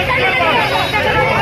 তাকে আমরা সংসারভাবে কি করছি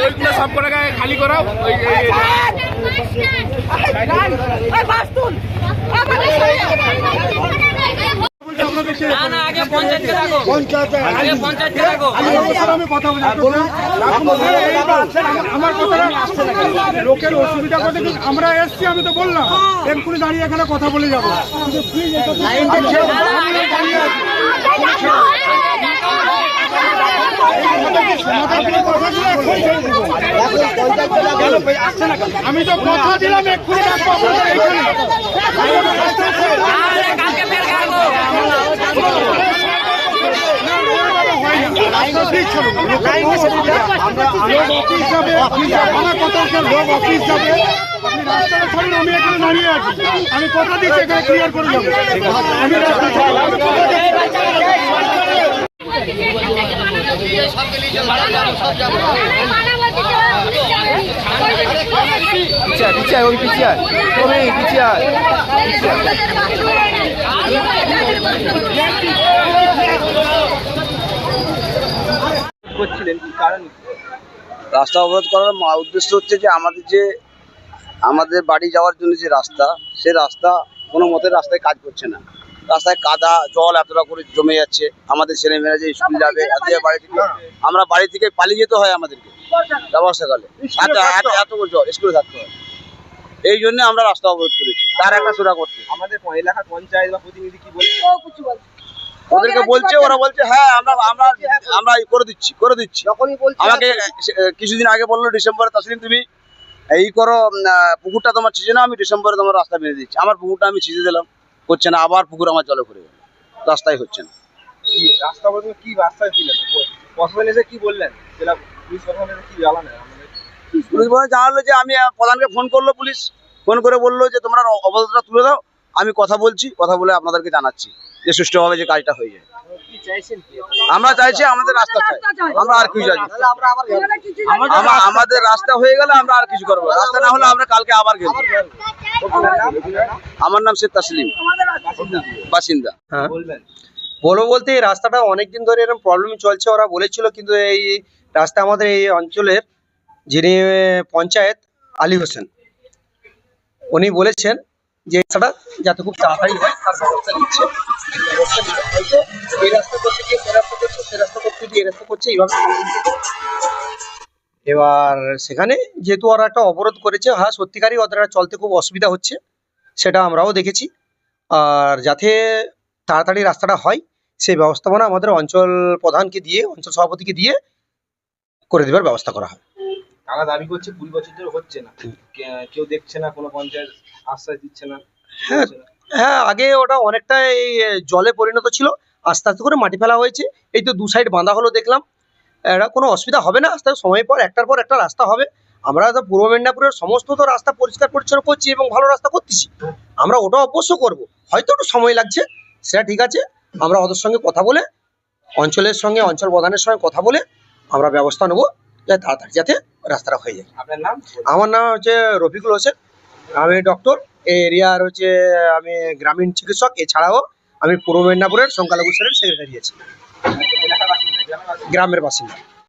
ওইগুলো খালি করাও ওই আমার কথা লোকের অসুবিধা করতে আমরা এসছি আমি তো বললাম এক্ষুনি দাঁড়িয়ে এখানে কথা বলে যাব। আমি তো কথা দিলাম এক্ষুনি ডাকবো আপনাদের এখানে। আরে কালকে ফের গাবো লোক অফিস যাবে আপনি আমার কথা হচ্ছে লোক অফিস যাবে আপনি রাস্তাটা ছাড়ুন আমি এখানে দাঁড়িয়ে আছি। আমি কথা দিচ্ছি এখানে ক্লিয়ার করে যাব আমি রাস্তা পিছিয়ে পিছিয়ে ওই পিছিয়ে তুমি পিছিয়ে রাস্তা অবরোধ করার উদ্দেশ্য হচ্ছে যে আমাদের যে আমাদের বাড়ি যাওয়ার জন্য যে রাস্তা সে রাস্তা কোনো মতে রাস্তায় কাজ করছে না। রাস্তায় কাদা জল এতটা করে জমে যাচ্ছে। আমাদের ছেলেমেয়েরা যে স্কুল যাবে এত বাড়ি থেকে আমরা বাড়ি থেকে পালিয়ে যেতে হয় আমাদেরকে। বর্ষাকালে এত এত এত জল স্কুলে থাকতে হয়। এই জন্য আমরা রাস্তা অবরোধ করেছি। তার একটা সুরা করতে আমাদের এলাকার পঞ্চায়েত বা প্রতিনিধি কি বলছে। ওদেরকে বলছে ওরা বলছে হ্যাঁ আমরা আমরা আমরা করে দিচ্ছি করে দিচ্ছি। আমাকে কিছুদিন আগে বলল ডিসেম্বরে তাসলিম তুমি এই করো পুকুরটা তোমার ছিঁচে না আমি ডিসেম্বরে তোমার রাস্তা বেঁধে দিচ্ছি। আমার পুকুরটা আমি ছিঁচে দিলাম। হচ্ছে না আবার পুকুর আমার জলে ভরে গেল। রাস্তায় হচ্ছে না। রাস্তা বলতে কি রাস্তায় দিলেন? কি বললেন? জেলা পুলিশ প্রশাসন কি জানালেন? পুলিশ বলে জানালো যে আমি প্রধানকে ফোন করল পুলিশ। ফোন করে বলল যে তোমরা অবরোধটা তুলে দাও আমি কথা বলছি কথা বলে আপনাদেরকে জানাচ্ছি। যে সুষ্ঠুভাবে যে কাজটা হয়ে যায় আমরা চাইছি আমাদের রাস্তা চাই। আমরা আর কিছু চাইছি তাহলে আমরা আবার গেলাম। আমা- আমাদের রাস্তা হয়ে গেলে আমরা আর কিছু করব রাস্তা না হলে আমরা কালকে আবার গেলাম। আমার নাম শেখ তাসলিম। বাসিন্দা। বলবেন। বলব বলতে এই রাস্তাটা অনেকদিন ধরে এরকম প্রবলেম চলছে ওরা বলেছিল কিন্তু এই রাস্তা আমাদের এই অঞ্চলের যিনি পঞ্চায়েত আলী হোসেন। উনি বলেছেন যে রাস্তাটা, যাতে খুব তাড়াতাড়ি হয়, তার ব্যবস্থা নিচ্ছে। এই রাস্তা করতে গিয়ে সে রাস্তা করছে, সে রাস্তা করতে গিয়ে রাস্তা করছে, এইভাবে এবার সেখানে যেহেতু ওরা একটা অবরোধ করেছে হ্যাঁ সত্যিকারই ওদের চলতে খুব অসুবিধা হচ্ছে, সেটা আমরাও দেখেছি। আর যাতে তাড়াতাড়ি রাস্তাটা হয় সেই ব্যবস্থাপনা আমাদের অঞ্চল প্রধানকে দিয়ে, অঞ্চল সভাপতিকে দিয়ে করে দেবার ব্যবস্থা করা হয়। তারা দাবি করছে কুড়ি বছর ধরে হচ্ছে না। কেউ দেখছে না কোনো পঞ্চায়েত আশ্বাস দিচ্ছে না হ্যাঁ। হ্যাঁ আগে ওটা অনেকটাই জলে পরিণত ছিল আস্তে আস্তে করে মাটি ফেলা হয়েছে। এই তো দু সাইড বাঁধা হলো দেখলাম। এটা কোনো অসুবিধা হবে না আস্তে আস্তে সময় পর একটার পর একটা রাস্তা হবে। আমরা তো পূর্ব মেদিনীপুরের সমস্ত তো রাস্তা পরিষ্কার পরিচ্ছন্ন করছি এবং ভালো রাস্তা করতেছি। আমরা ওটা অবশ্য করব। হয়তো একটু সময় লাগছে সেটা ঠিক আছে। আমরা ওদের সঙ্গে কথা বলে অঞ্চলের সঙ্গে অঞ্চল প্রধানের সঙ্গে কথা বলে আমরা ব্যবস্থা নেব। যাতে তাড়াতাড়ি যাতে রাস্তাটা হয়ে যায়। আপনার নাম? আমার নাম হচ্ছে রফিকুল হোসেন। আমি ডক্টর। এই এরিয়ার হচ্ছে আমি গ্রামীণ চিকিৎসক। এছাড়াও আমি পূর্ব মেদিনীপুরের সংখ্যালঘু সেলের সেক্রেটারি আছি। গ্রামের বাসিন্দা।